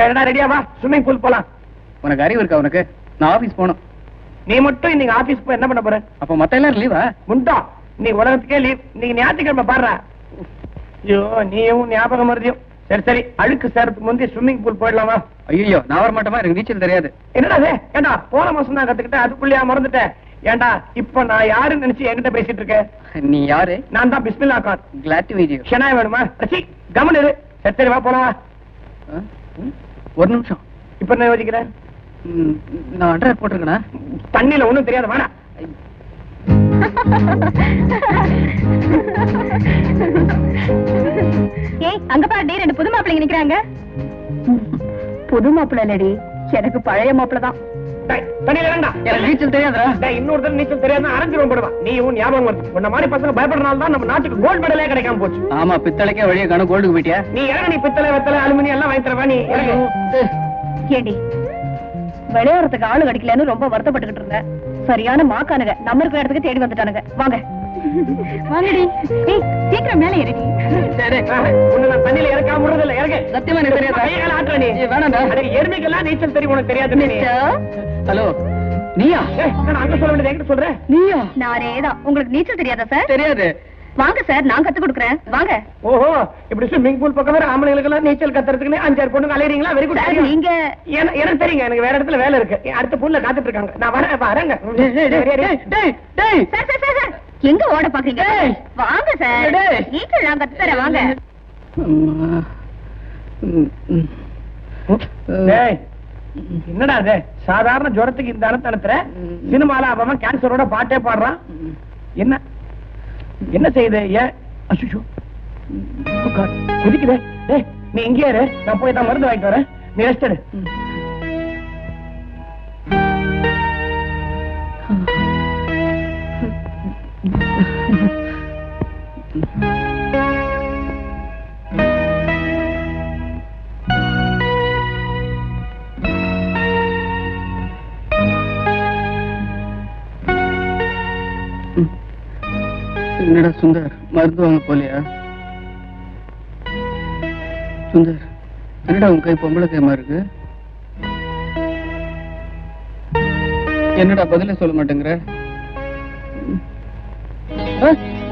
Radar ரெடியா வா? Swimming pool போலாம். உனக்கு அறிவு இருக்கா உனக்கு? நான் ஆபீஸ் போகணும். நீ மட்டும் இன்னைக்கு ஆபீஸ் போய் என்ன பண்ண போற? அப்ப மத்த எல்லாரும் லீவா முண்டா இன்னைக்கு உலகத்துக்கே லீவ் இன்னைக்கு ஞாயிற்றுக்கிழமை பாடுறா ஐயோ நீயும் ஞாபகம் மருதியும் சரி சரி அழுக்கு சேரத்துக்கு முந்தைய ஸ்விம்மிங் பூல் போயிடலாமா ஐயோ நான் வர மாட்டேமா? எனக்கு நீச்சல் தெரியாது. என்னடா அது ஏண்டா போன மாசம் தான் கத்துக்கிட்டேன் அதுக்குள்ளேயா மறந்துட்டேன் ஏண்டா இப்ப நான் யாருன்னு நினைச்சு என்கிட்ட பேசிட்டு இருக்கேன் நீ யாரு? நான் தான் Bismillah Khan. Glad to meet you Shenoy வேணுமா? ரசி கமன் இரு. சரி சரி வா போலாம். ஒரு நிமிஷம். இப்ப என்ன யோசிக்கிறேன் நான் அட்ரஸ் போட்டிருக்கேனா? தண்ணியில ஒண்ணும் தெரியாது வேணா ஏய் அங்க பாருடி ரெண்டு புது மாப்பிள்ளைங்க நிக்கிறாங்க. புது மாப்பிள்ளை இல்லடி. எனக்கு பழைய மாப்பிள்ளை தான். தண்ணியில நீச்சல் தெரியாதுடா. இன்னொருத்தர் நீச்சல் தெரியாதுன்னா அரைஞ்சிரும் போடுவான் நீ உன் ஞாபகம் வருது உன்ன மாதிரி பசங்க பயப்படுறதுனால தான் நம்ம நாட்டுக்கு கோல்டு மெடலே கிடைக்காம போச்சு. ஆமா பித்தளைக்கே வழியே காணும் கோல்டுக்கு போயிட்டியா? நீ இறங்க நீ பித்தளை வெத்தலை அலுமினியம் எல்லாம் வாங்கி தரவா நீ. ஏடி விளையாடுறதுக்கு ஆளு கிடைக்கலன்னு ரொம்ப வருத்தப்பட்டுக்கிட்டு இருந்தேன் சரியான மாக்கானுங்க. நம்ம இருக்கிற இடத்துக்கு தேடி வந்துட்டானுங்க. வாங்க. வாங்கடி ஏய் சீக்கிரம் மேல ஏறிடி சரி உன்னை நான் தண்ணியில இறக்காம விடுறதில்ல இறங்கு சத்தியமா எனக்கு தெரியாதா? கையை கால ஆட்டுற நீ ஏய், வேணாம்டா. அட, எருமைக்கெல்லாம் நீச்சல் தெரியும் உனக்கு தெரியாது நீ மிஸ்டர் ஹலோ நீயா ஏய், நான் அங்க சொல்ல வேண்டியது என்கிட்ட சொல்றேன் நீயா நானே தான் உங்களுக்கு நீச்சல் தெரியாதா சார் தெரியாது வாங்க சார் நான் கத்து கொடுக்குறேன் வாங்க ஓஹோ இப்படி ஸ்விம்மிங் பூல் பக்கம் வேற ஆம்பளைங்களுக்கெல்லாம் நீச்சல் கத்துறதுக்குன்னு அஞ்சாறு பொண்ணுங்க அலையறீங்களா வெரி குட் சார் நீங்க எனக்கு தெரியுங்க எனக்கு வேற இடத்துல வேலை இருக்கு அடுத்த பூல்ல காத்துட்டு இருக்காங்க நான் வரேன் வரேங்க எங்க ஓட பாக்குறீங்க. வாங்க சார். நீச்சல் நான் கத்து தரேன் வாங்க. என்னடா சாதாரண ஜுரத்துக்கு இந்த அனத்தை அனுத்துற சினிமால அவன் கேன்சரோட பாட்டே பாடுறான். என்ன? என்ன செய்யுது? ஏன் அசுஷோ குதிக்குதே. நீ இங்கே நான் போய் தான் மருந்து வாங்கிட்டு வரேன். நீ ரெஸ்ட் என்னடா சுந்தர்? மருந்து வாங்க போலியா? சுந்தர் என்னடா உன் கை பொம்பளை கைமா இருக்கு? என்னடா பதிலே சொல்ல மாட்டேங்கிற?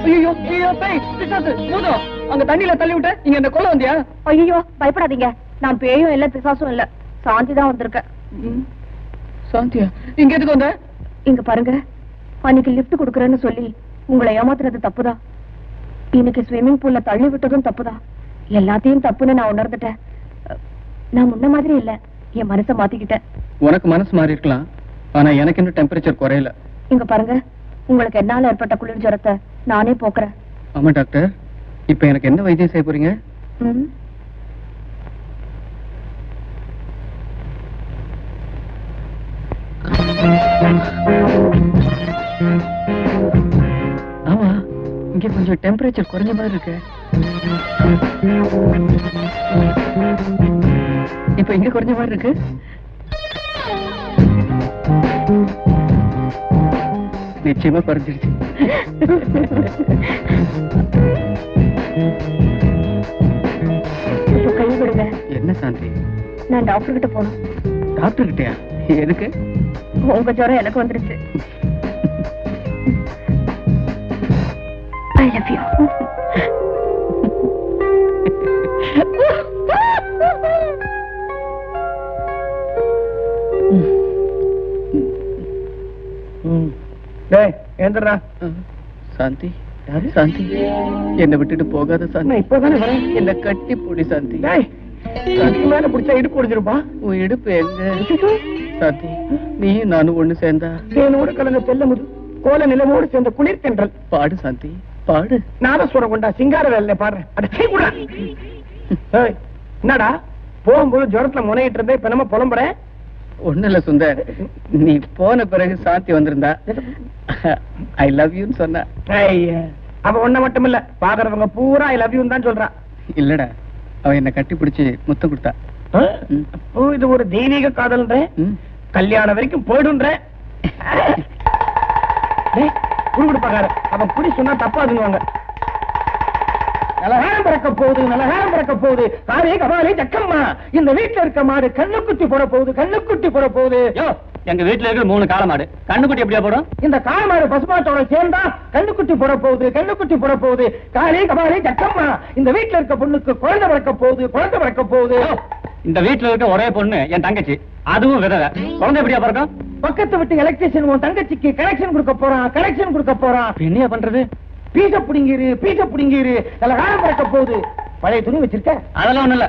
ஐயோ ஐயோ பேய் பிசாசு பூதம். அங்க தண்ணியில தள்ளி விட்ட இங்க என்ன கொல்ல வந்தியா? ஐயோ பயப்படாதீங்க. நான் பேயும் இல்ல பிசாசும் இல்ல. சாந்தி தான் வந்திருக்கேன் சாந்தியா இங்க எதுக்கு வந்த? இங்க பாருங்க. அன்னைக்கு லிஃப்ட் கொடுக்கறேன்னு சொல்லி உங்களை ஏமாத்துறது தப்புதான் இன்னைக்கு ஸ்விம்மிங் பூல்ல தள்ளி விட்டதும் தப்புதான் எல்லாத்தையும் தப்புன்னு நான் உணர்ந்துட்டேன். நான் முன்ன மாதிரி இல்ல. என் மனசை மாத்திக்கிட்டேன். உனக்கு மனசு மாறி இருக்கலாம். ஆனா எனக்கு இன்னும் டெம்பரேச்சர் குறையல. இங்க பாருங்க. உங்களுக்கு என்னால ஏற்பட்ட குளிர் ஜுரத்தை நானே போக்குறேன். ஆமா டாக்டர் இப்ப எனக்கு என்ன வைத்தியம் செய்ய போறீங்க? ம். ஆமா இங்க கொஞ்சம் டெம்பரேச்சர் குறைஞ்ச மாதிரி இருக்கு. இப்ப இங்க குறைஞ்ச மாதிரி இருக்கு. நிச்சயமா குறைஞ்சிருச்சு. இப்ப கை விடுங்க. என்ன சாந்தி? நான் டாக்டர் கிட்ட போகணும். டாக்டர் கிட்டயா? எதுக்கு? உங்க ஜுரம் எனக்கு வந்துருச்சு. லவ் யூ டேய் ஏந்திரா சாந்தி சாந்தி. என்னை விட்டுட்டு போகாத சாந்தி. நான் இப்பதானே வரேன். என்ன கட்டி போடி சாந்தி. மேல பிடிச்சா இடுப்பு ஒடிஞ்சிருப்பா உன் இடுப்பு எங்க? சாந்தி நீ நானும் ஒண்ணு சேர்ந்தா? தேனோடு கலந்த தெல்லமுது கோல நிலமோடு சேர்ந்த குளிர் தென்றல். பாடு சாந்தி. பாடு. நாதஸ்வரம் கொண்டா சிங்கார வேலையில பாடுறேன். என்னடா? போகும்போது ஜுரத்துல முனையிட்டு இருந்தே இப்ப நம்ம புலம்புறேன் ஒண்ணு இல்ல சுந்தர். நீ போன பிறகு சாந்தி வந்திருந்தா. ஐ லவ் யூன்னு சொன்ன. அவ ஒண்ண மட்டும் இல்ல பாக்குறவங்க பூரா ஐ லவ் யூ தான் சொல்றா. இல்லடா. அவ என்ன கட்டி பிடிச்சு முத்தம் கொடுத்தா. இது ஒரு தெய்வீக காதல்ன்ற. கல்யாணம் வரைக்கும் போயிடுன்ற குடுகுடுப்பாக்கார அவன் குடி சொன்னா தப்பா அதுங்குவாங்க நலகாரம் பிறக்க போகுது நலகாரம் பிறக்க போகுது. காரே கபாலி ஜக்கம்மா. இந்த வீட்டுல இருக்க மாடு கண்ணுக்குட்டி போட போகுது கண்ணுக்குட்டி போட போகுது. எங்க வீட்டுல இருக்கிற மூணு காளை மாடு. கண்ணுக்குட்டி எப்படியா போடும்? இந்த காலமாடு பசுமாட்டோட சேர்ந்தா கண்ணுக்குட்டி போட போகுது கண்ணுக்குட்டி போட போகுது. காளி கபாலி ஜக்கம்மா. இந்த வீட்டுல இருக்க பொண்ணுக்கு குழந்தை பிறக்க போகுது குழந்தை பிறக்க போகுது. இந்த வீட்டுல இருக்க ஒரே பொண்ணு என் தங்கச்சி. அதுவும் விதவை. குழந்தை எப்படியா பிறக்கும்? பக்கத்து விட்டு எலக்ட்ரிஷியன் உன் தங்கச்சிக்கு கனெக்ஷன் கொடுக்க போறான் கனெக்ஷன் கொடுக்க போறான். என்னையா பண்றது? பீச புடிங்கிரு பீச புடிங்கிரு நலகாரம் பிறக்க போகுது. பழைய துணி வச்சிருக்க? அதெல்லாம் ஒண்ணு இல்ல?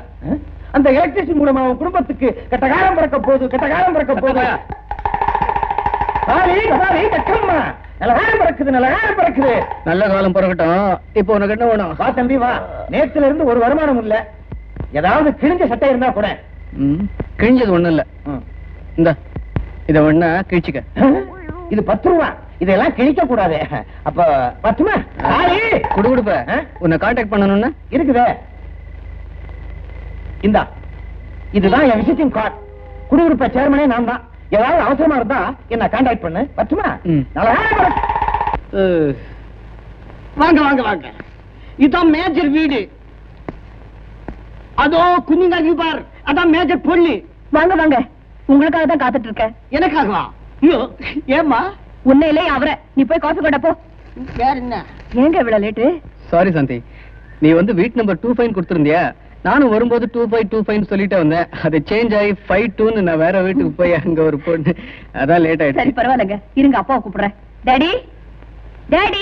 அந்த எலக்ட்ரிஷியன் மூலமா உன் குடும்பத்துக்கு கெட்டகாரம் பிறக்க போகுது கெட்டகாரம் பிறக்க போகுது. காளி கபாலி ஜக்கம்மா நலகாரம் பிறக்குது நலகாரம் பிறக்குது. நல்ல காலம் பிறக்கட்டும். இப்போ உனக்கு என்ன வேணும்? வா தம்பி வா. நேத்துல இருந்து ஒரு வருமானம் இல்ல. ஏதாவது கிழிஞ்ச சட்டை இருந்தா கூட. கிழிஞ்சது ஒண்ணு இல்ல. இந்த. இத ஒண்ணா கிழிச்சுக்க. இது பத்து ரூபா. இதெல்லாம் கிழிக்க கூடாது. அப்ப பத்துமா? குடு குடுப்ப? உன்னை காண்டாக்ட் பண்ணணும்னா? இருக்குதே. இந்தா. இதுதான் என் விசிட்டிங் கார்டு குடியிருப்ப சேர்மனே நான் தான் ஏதாவது அவசரமா இருந்தா என்ன கான்டாக்ட் பண்ணு. பத்துமா? வாங்க வாங்க வாங்க. இதான் மேஜர் வீடு. அதோ இருக்கு பார் அதான் மேஜர் பொண்ணு வாங்க வாங்க. உங்களுக்காக தான் காத்துட்டு இருக்கேன். எனக்காகவா? ஐயோ ஏம்மா? உன்னையிலே அவரை. நீ போய் காஃபி கொண்ட போ. வேற என்ன? ஏங்க இவ்வளவு லேட்டு சாரி சாந்தி. நீ வந்து வீட் நம்பர் டூ ஃபைவ் கொடுத்துருந்தியா? நானும் வரும்போது டூ ஃபைவ் டூ ஃபைவ் சொல்லிட்டே வந்தேன். அது சேஞ்ச் ஆகி ஃபைவ் டூன்னு நான் வேற வீட்டுக்கு போய் அங்க ஒரு பொண்ணு. அதான் லேட் சரி ஆயிடுச்சு பரவாயில்லைங்க. இருங்க அப்பாவை கூப்பிடுறேன். டாடி டாடி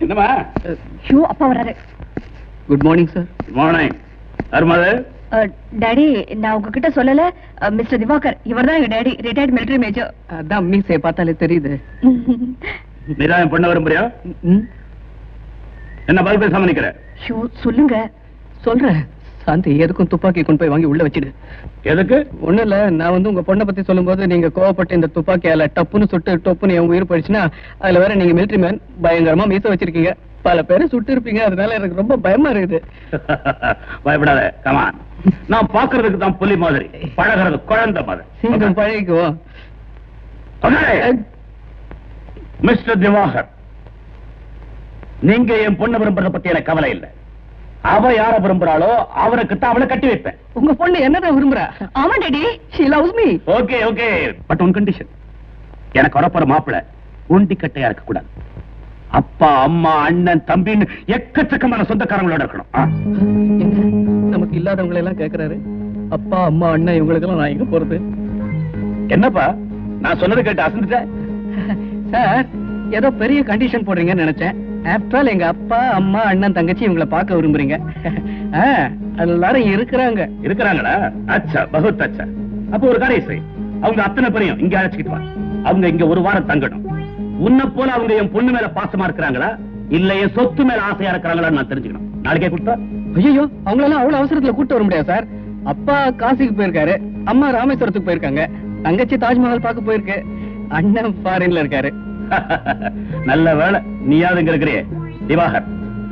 என்னம்மா? ஷூ அப்பா வர்றாரு. குட் மார்னிங் சார் மார்னிங் அருமது அஹ், டாடி நான் உங்ககிட்ட சொல்லல. மிஸ்டர் திவாகர் இவர்தான் எங்க டாடி ரிட்டையர்ட் மிலிட்டரி மேஜர் அதான் மீசையை பார்த்தாலே தெரியுது. நீதான் என் பொண்ண விரும்புறியா? என்ன பதில் பேசாம நிக்கிற ஷூ சொல்லுங்க. சொல்றேன் சாந்தி எதுக்கும் துப்பாக்கி கொண்டு போய் வாங்கி உள்ள வச்சிடு. எதுக்கு? ஒண்ணும் இல்ல நான் வந்து உங்க பொண்ணை பத்தி சொல்லும்போது நீங்க கோவப்பட்டு இந்த துப்பாக்கியால டப்புன்னு சுட்டு டொப்புன்னு என் உயிர் போயிடுச்சுன்னா அதுல வேற நீங்க மிலிட்டரி மேன் பயங்கரமா மீச வச்சிருக்கீங்க. பல பேரை சுட்டு இருப்பீங்க அதனால எனக்கு ரொம்ப பயமா இருக்குது. பயப்படாத. கமான் நான் பாக்குறதுக்கு தான் புலி மாதிரி. பழகிறது குழந்தை மாதிரி. சீக்கிரம் பழகிக்குவோம் மிஸ்டர் திவாகர் நீங்க என் பொண்ணு விரும்புறத பத்தி எனக்கு கவலை இல்ல. அவ யார விரும்புறாளோ அவருக்கு தான் அவளை கட்டி வைப்பேன். உங்க பொண்ணு என்னதான் விரும்புறா? ஆமா daddy. She loves me okay okay but one condition எனக்கு வரப்போற மாப்பிள உண்டி கட்டையா இருக்க கூடாது அப்பா அம்மா அண்ணன் தம்பின்னு எக்கச்சக்கமான சொந்தக்காரங்களோட இருக்கணும். நமக்கு இல்லாதவங்களை எல்லாம் கேக்குறாரு. அப்பா அம்மா அண்ணன் இவங்களுக்கெல்லாம் நான் எங்க போறது? என்னப்பா? நான் சொன்னது கேட்டு அசந்துட்டேன் சார் ஏதோ பெரிய கண்டிஷன் போடுறீங்கன்னு நினைச்சேன். ஆஃப்டர் எங்க அப்பா அம்மா அண்ணன் தங்கச்சி இவங்கள பார்க்க விரும்புறீங்க. ஆ, எல்லாரும் இருக்கிறாங்க. இருக்கிறாங்களா? அச்சா பகுத் அச்சா. அப்போ ஒரு காரியம் செய். அவங்க அத்தனை பேரையும் இங்க அழைச்சிக்கிட்டு அவங்க இங்க ஒரு வாரம் தங்கணும். உன்னை போல அவங்க என் பொண்ணு மேல பாசமா இருக்கிறாங்களா? இல்ல என் சொத்து மேல ஆசையா இருக்கிறாங்களான்னு நான் தெரிஞ்சுக்கணும். நாளைக்கே கொடுத்தா ஐயோ அவங்களெல்லாம் அவ்வளவு அவசரத்துல கூட்டு வர முடியாது சார். அப்பா காசிக்கு போயிருக்காரு அம்மா ராமேஸ்வரத்துக்கு போயிருக்காங்க. தங்கச்சி தாஜ்மஹால் பார்க்க போயிருக்கு. அண்ணன் ஃபாரின்ல இருக்காரு. நல்ல வேலை நீயாவது இங்க இருக்கிறியே. திவாகர்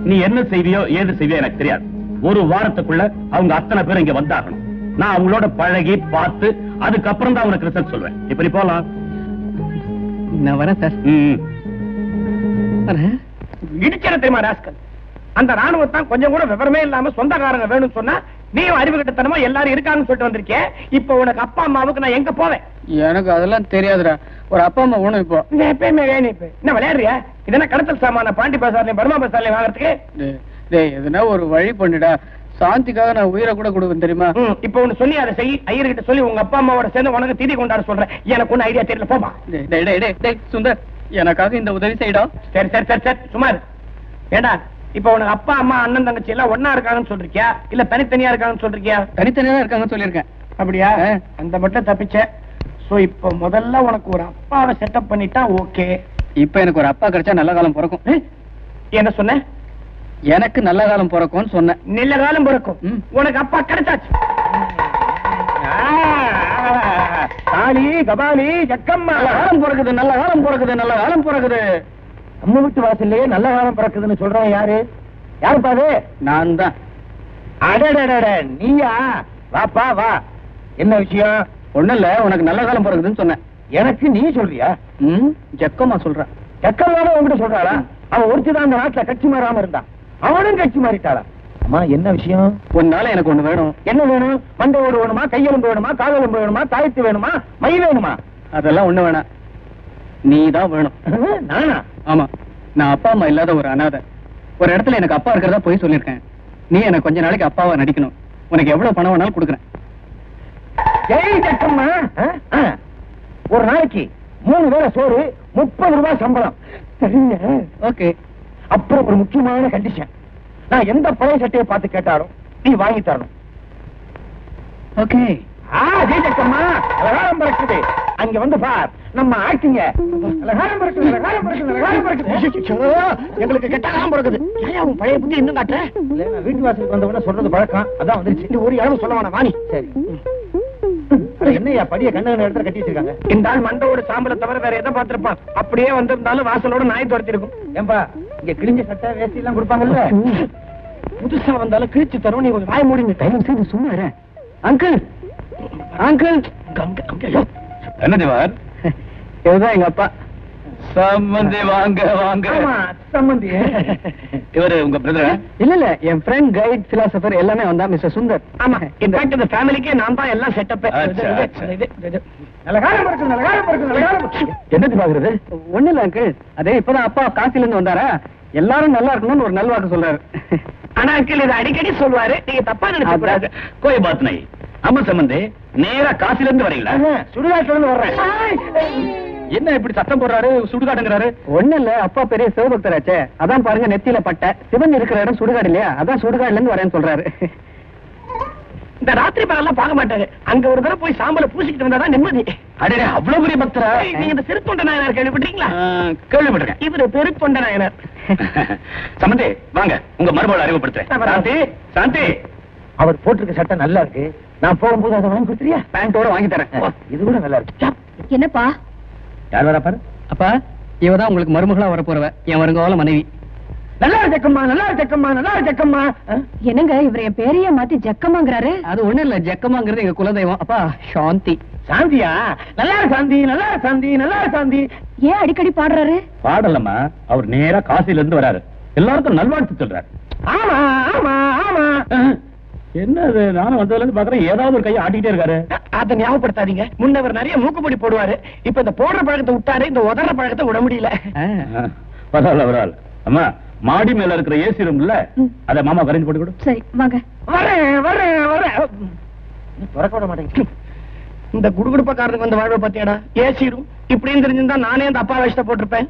நீ என்ன செய்வியோ ஏது செய்வியோ எனக்கு தெரியாது. ஒரு வாரத்துக்குள்ள அவங்க அத்தனை பேர் இங்க வந்தாகணும். நான் அவங்களோட பழகி பார்த்து அதுக்கப்புறம் தான் உனக்கு ரிசல்ட் சொல்வேன். இப்ப நீ போலாம். நான் வரேன் சார். இடிச்சன தெரியுமா ராஸ்கல்? அந்த ராணுவத்தான் கொஞ்சம் கூட விவரமே இல்லாம சொந்தக்காரங்க வேணும்னு சொன்னா நீயும் அறிவு கிட்டத்தனமா எல்லாரும் இருக்காங்கன்னு சொல்லிட்டு வந்திருக்கேன் இப்ப உனக்கு அப்பா அம்மாவுக்கு நான் எங்க போவேன்? எனக்கு அதெல்லாம் தெரியாதுடா. ஒரு அப்பா அம்மா வேணும் இப்போ. எப்பயுமே வேணும் இப்ப என்ன விளையாடுறியா? இதென்ன கடத்தல் சாமான? பாண்டி பசார்லயும் பர்மா பசார்லயும் வாங்குறதுக்கு? டேய் எதுனா ஒரு வழி பண்ணுடா. சாந்திக்காக நான் உயிரை கூட கொடுப்பேன் தெரியுமா? இப்ப ஒண்ணு சொல்லி அதை செய் ஐயர்கிட்ட சொல்லி உங்க அப்பா அம்மாவோட சேர்ந்து உனக்கு தீதி கொண்டாட சொல்றேன். எனக்கு ஒண்ணு ஐடியா தெரியல போமா சுந்தர் எனக்காக இந்த உதவி செய்டா. சரி சரி சரி சரி சும்மா இரு. ஏண்டா இப்ப உனக்கு அப்பா அம்மா அண்ணன் தங்கச்சி எல்லாம் ஒன்னா இருக்காங்கன்னு சொல்றியா இல்ல தனித்தனியா இருக்காங்கன்னு சொல்றியா தனித்தனியா தான் இருக்காங்கன்னு சொல்லியிருக்கேன். அப்படியா. அந்த மட்டும் தப்பிச்ச. சோ இப்ப முதல்ல உனக்கு ஒரு அப்பாவை செட்டப் பண்ணிட்டா ஓகே இப்ப எனக்கு ஒரு அப்பா கிடைச்சா நல்ல காலம் பிறக்கும். என்ன சொன்ன? எனக்கு நல்ல காலம் பிறக்கும்னு சொன்னேன். நல்ல காலம் பிறக்கும். உனக்கு அப்பா கிடைச்சாச்சு. காளி கபாலி ஜக்கம்மா நல்ல காலம் பிறக்குது நல்ல காலம் பிறக்குது நல்ல காலம் பிறக்குது. நம்ம வீட்டு வாசல்லையே நல்ல காலம் பிறக்குதுன்னு சொல்றவன் யாரு? யாருப்பா அது? நான் தான். அடடடட நீயா? வாப்பா வா. என்ன விஷயம்? ஒண்ணும் இல்ல உனக்கு நல்ல காலம் பிறக்குதுன்னு சொன்னேன். எனக்கு நீ சொல்றியா? ம் ஜக்கமா சொல்றேன் எக்கல்லாம உங்ககிட்ட சொல்றாளா? அவன் ஒருத்தி தான் அந்த நாட்டுல கட்சி மாறாம இருந்தான் அவனும் கட்சி மாறிட்டாளா? அம்மா என்ன விஷயம்? ஒன்னால எனக்கு ஒண்ணு வேணும். என்ன வேணும்? மண்டை ஓடு வேணுமா? கையெலும்பு வேணுமா? காலெலும்பு வேணுமா? தாயத்து வேணுமா? மை வேணுமா? அதெல்லாம் ஒண்ணு வேணாம். நீ தான் வேணும். நானா? ஆமா. நான் அப்பா அம்மா இல்லாத ஒரு அனாதை. ஒரு இடத்துல எனக்கு அப்பா இருக்கிறதா போய் சொல்லியிருக்கேன். நீ எனக்கு கொஞ்ச நாளைக்கு அப்பாவா நடிக்கணும். உனக்கு எவ்வளவு பணம் வேணாலும் கொடுக்குறேன். ஒரு நாளைக்கு மூணு வேளை சோறு முப்பது ரூபாய் சம்பளம். சரிங்க ஓகே. அப்புறம் ஒரு முக்கியமான கண்டிஷன் நான் எந்த பழைய சட்டையை பார்த்து கேட்டாலும் நீ வாங்கி தரணும். ஓகே. ஆ ஜெய் ஜக்கம்மா அலகாரம் பறக்குது. அங்க வந்து பார். நம்ம ஆக்டிங்க அலகாரம் பறக்குது அலகாரம் பறக்குது அலகாரம் பறக்குது. ஐயோ, எங்களுக்கு கெட்டலாம் பிறக்குது. ஏன் உன் பழைய புத்தி இன்னும் காட்டுற? இல்ல வீட்டு வாசலுக்கு வந்தவன சொல்றது பழக்கம் அதான் வந்துருச்சு. ஒரு அளவு சொல்ல வேணாம். வாணி சரி. அட, என்னய்யா படிய கண்ணு இடத்துல கட்டி வச்சிருக்காங்க இந்த ஆள் மண்டோட சாம்பல தவிர வேற எதை பார்த்திருப்பான்? அப்படியே வந்திருந்தாலும் வாசலோட நாய் துரத்தி இருக்கும் ஏன்பா இங்க கிழிஞ்ச சட்டை வேஷ்டி எல்லாம் கொடுப்பாங்கல்ல? புதுசா வந்தாலும் கிழிச்சு தரும் நீ கொஞ்சம் வாய மூடிங்க. டைம் செய்து சும்மா அங்கிள்! அங்கிள். என்ன இதுதான் எங்க அப்பா. சம்பந்தி வாங்க வாங்க. ஆமா சம்பந்தி இவரு உங்க பிரதர் இல்ல இல்ல என் ஃப்ரெண்ட் கைட் பிலாசபர் எல்லாமே வந்தா மிஸ்டர் சுந்தர். ஆமா இன்ஃபேக்ட் இந்த ஃபேமிலிக்கே நான் தான் எல்லாம் செட்டப் அச்சா, அச்சா. நல்ல காலம் இருக்கு நல்ல காலம் இருக்கு நல்ல காலம் இருக்கு. என்ன பாக்குறது? ஒண்ணு இல்ல அங்கிள் அதே இப்பதான் அப்பா காசில இருந்து வந்தாரா? எல்லாரும் நல்லா இருக்கணும்னு ஒரு நல்வாக்கு சொல்றாரு. ஆனா அங்கிள் இது அடிக்கடி சொல்லுவாரு. நீங்க தப்பா கூடாது கோய் பாத் நை ஆமா சம்பந்தி நேரா காசில இருந்து வரீங்களா சுடுகாட்டுல இருந்து வர்றேன். என்ன இப்படி சத்தம் போடுறாரு? சுடுகாட்டுங்கிறாரு ஒண்ணு இல்ல அப்பா பெரிய சிவபக்தராச்சே. அதான் பாருங்க நெத்தியில பட்டை. சிவன் இருக்கிற இடம் சுடுகாடு இல்லையா? அதான் சுடுகாடுல இருந்து வரேன்னு சொல்றாரு. இந்த ராத்திரி பகல்லாம் பார்க்க மாட்டாரு. அங்க ஒரு தடவை போய் சாம்பல பூசிக்கிட்டு வந்தாதான் நிம்மதி. அடே அவ்வளவு பெரிய பக்தரா? நீங்க இந்த சிறுத்தொண்ட நாயனார் கேள்விப்பட்டீங்களா கேள்விப்பட்டிருக்கேன். இவரு பெருத்தொண்ட நாயனார். சம்பந்தி வாங்க. உங்க மருமகளை அறிமுகப்படுத்துறேன். சாந்தி சாந்தி. அவர் போட்டிருக்க சட்டை நல்லா இருக்கு. நான் போகும்போது அதை வாங்கி கொடுத்துறியா பேண்டோட வாங்கி தரேன். இது கூட நல்லா இருக்கு. சாப். என்னப்பா? யார் வரா பாரு? அப்பா இவதான் உங்களுக்கு மருமகளா வர போறவ என் வருங்கால மனைவி. நல்லா ஜக்கம்மா நல்லா ஜக்கம்மா நல்லா ஜக்கம்மா? என்னங்க இவர் என் பேரையே மாத்தி ஜக்கமாங்கிறாரு அது ஒண்ணு இல்ல ஜக்கமாங்கிறது எங்க குலதெய்வம். அப்பா சாந்தி. சாந்தியா? நல்லா சாந்தி நல்லா சாந்தி நல்லா சாந்தி. ஏன் அடிக்கடி பாடுறாரு? பாடலம்மா அவர் நேரா காசில இருந்து வராரு. எல்லாருக்கும் நல்வாழ்த்து சொல்றாரு. ஆமா ஆமா ஆமா. என்ன அது நானும் வந்ததுல இருந்து பாக்குறேன் ஏதாவது ஒரு கையை ஆட்டிக்கிட்டே இருக்காரு. அத ஞாபகப்படுத்தாதீங்க. முன்னவர் நிறைய மூக்குப்பொடி போடுவாரு. இப்ப இந்த போடுற பழக்கத்தை விட்டாரு இந்த உதற பழக்கத்தை விட முடியல. பரவாயில்ல பரவாயில்ல. அம்மா மாடி மேல இருக்கிற ஏசி ரூம்ல அத மாமா கரைஞ்சு போட்டு கொடு. சரி வாங்க. வரேன் வரேன் வரேன் திறக்க விட மாட்டேங்க இந்த குடுகுடுப்பக்காரனுக்கு வந்து வாழ்வை பத்தியாடா ஏசிடும் இப்படின்னு தெரிஞ்சிருந்தா நானே அந்த அப்பா வேஷத்தை போட்டிருப்பேன்.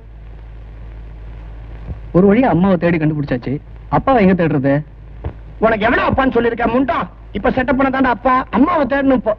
ஒரு வழியா அம்மாவை தேடி கண்டுபிடிச்சாச்சு. அப்பாவை எங்க தேடுறது? உனக்கு எவ்வளவு அப்பான்னு சொல்லியிருக்க முண்டா? இப்ப செட்டப் பண்ண அப்பா. அம்மாவை தேடணும் இப்போ